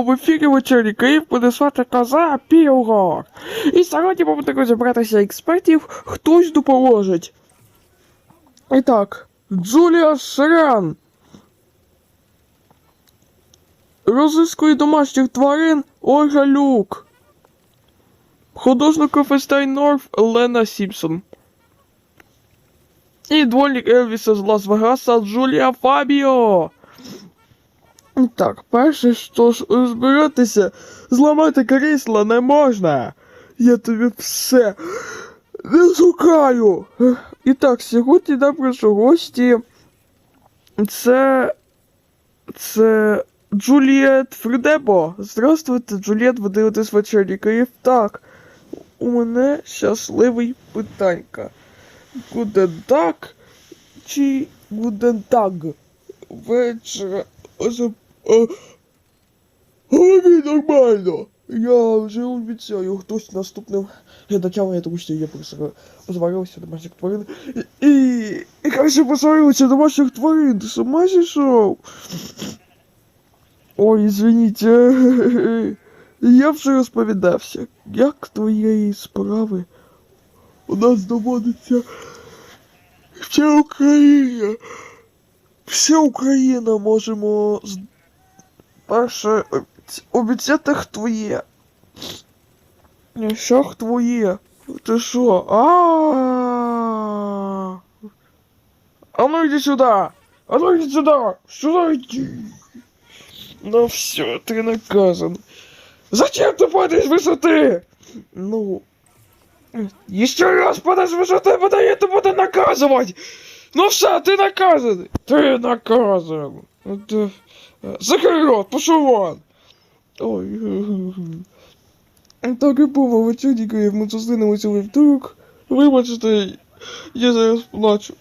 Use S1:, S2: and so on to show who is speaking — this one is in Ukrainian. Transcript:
S1: Вітаємо в ефірі вечері Київ буде звати коза Пілгор. І сьогодні ми будемо розібратися експертів, хтось допоможить. І так, Джулія Шран. Розискує домашніх тварин Ольга Люк. Художник Фестайн Норф Лена Сімпсон. І двойник Елвіса з Лас-Вегаса Джулія Фабіо. Так, перше, що ж розбиратися, зламати крісло не можна. Я тобі все не шукаю. І так, сьогодні нам прийшов гості. Це. Це. Джуліет Фридебо. Здравствуйте, Джуліет, ви дивитесь вечірній Київ. Так. У мене щасливий питанька. Гуден чи гуден так? Вечора. Оза... Говори нормально. Я вже обіцяю, хтось наступним глядачам, я тому що я просто позварився домашніх тварин. І, і, краще позварився домашніх тварин, ти сама зійшов? Ой, извините, я вже розповідався, як твоєї справи у нас доводиться вся Україна. Вся Україна можемо. перше обіц- обіцяти хтоє. Що хтоє? Ти що? А. А ну иди сюда! А ну иди сюда! Сюда иди! Ну все, ты наказан. Зачем ты падаешь с высоты? Ну, еще раз падаешь с высоты, потом я тебя буду наказывать! Ну все, ты наказан! Ты наказан! Это... Закрой рот, пошел вон! Ой. Так і було, як ми зустрінемося в вівторок. Вибачте, я зараз плачу.